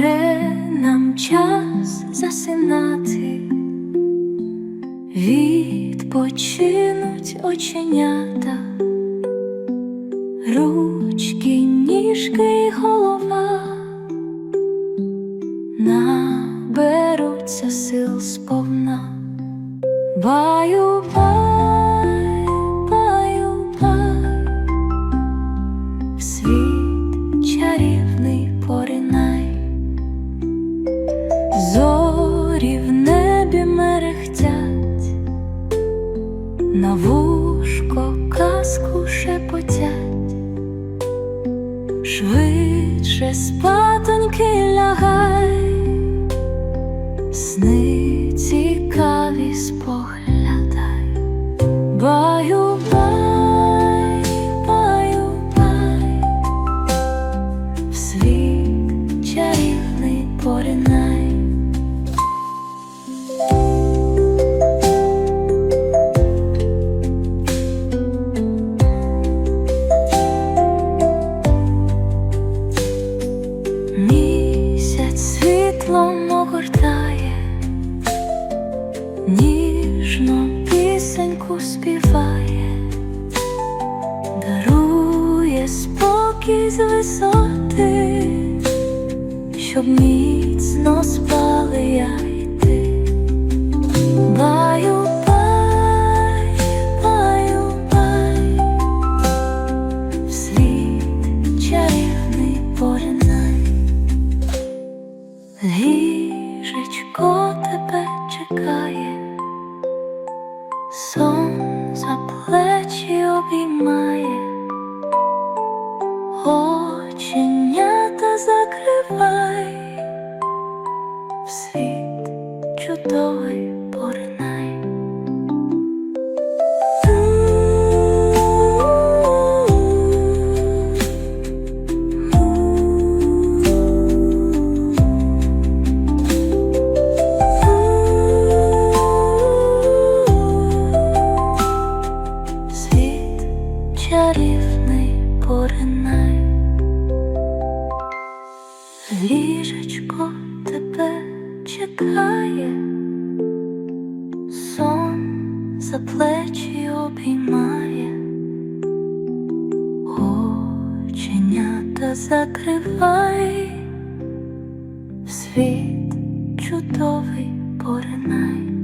вже нам час засинати, відпочинуть оченята, ручки, ніжки й голова, наберуться сил сповна, баю. баю. На вушко казку шепотять, швидше спатоньки лягай, сни цікаві споглядай. Баю, бай, баю, світ чарівний поринай. Ніжно пісеньку співає, дарує спокій з висоти, щоб міцно спали я й. Чарівний поринай, ліжечко тебе чекає, сон за плечі обіймає, оченята закривай, світ чудовий поринай.